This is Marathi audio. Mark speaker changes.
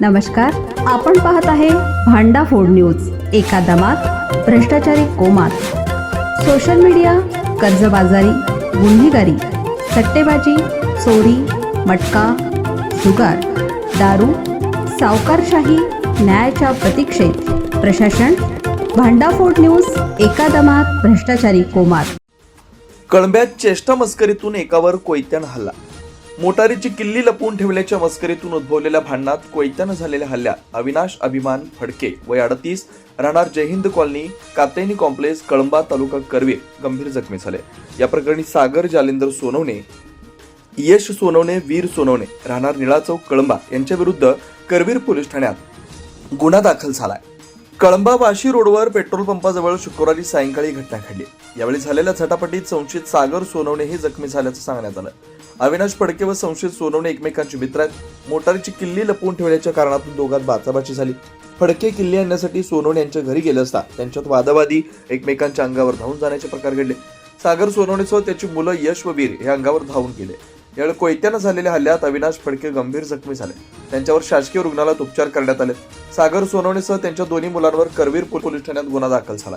Speaker 1: नमस्कार आपण पाहत आहे भांडा फोड न्यूज एका दमात भ्रष्टाचारी कोमात. सोशल मीडिया कर्जबाजारी गुन्हेगारी सट्टेबाजी चोरी मटका जुगार दारू सावकारशाही न्यायाच्या प्रतीक्षेत. प्रशासन भांडाफोड न्यूज एका दमात भ्रष्टाचारी कोमात.
Speaker 2: कळंब्यात चेष्टा मस्करीतून एकावर कोयत्यान हल्ला. मोटारीची किल्ली लपवून ठेवल्याच्या मस्करीतून उद्भवलेल्या भांडणात कोयत्यानं झालेल्या हल्ल्यात अविनाश अभिमान फडके. वय अडतीस. राहणार जयहिंद कॉलनी कात्यायनी कॉम्प्लेक्स कळंबा तालुका करवीर गंभीर जखमी झाले. या प्रकरणी सागर जालेंदर सोनवणे यश सोनवणे वीर सोनवणे राहणार निळा चौक कळंबा यांच्याविरुद्ध करवीर पोलीस ठाण्यात गुन्हा दाखल झालाय. कळंबा वाशी रोडवर पेट्रोल पंपाजवळ शुक्रवारी सायंकाळी घटना घडली. यावेळी झालेल्या झटापटीत संशयित सागर सोनवणे हे जखमी झाल्याचं सांगण्यात आलं. अविनाश फडके व संशयित सोनवणे एकमेकांचे मित्र आहेत. मोटारीची किल्ली लपवून ठेवण्याच्या कारणातून दोघात बाचाबाची झाली. फडके किल्ली आणण्यासाठी सोनवणे यांच्या घरी गेले असता त्यांच्यात वादावादी एकमेकांच्या अंगावर धावून जाण्याचे प्रकार घडले. सागर सोनवणेसह त्याची मुलं यश व वीर हे अंगावर धावून गेले. यावेळी कोयत्यानं झालेल्या हल्ल्यात अविनाश फडके गंभीर जखमी झाले. त्यांच्यावर शासकीय रुग्णालयात उपचार करण्यात आले. सागर सोनवणेसह त्यांच्या दोन्ही मुलांवर करवीर पोलीस ठाण्यात गुन्हा दाखल झाला.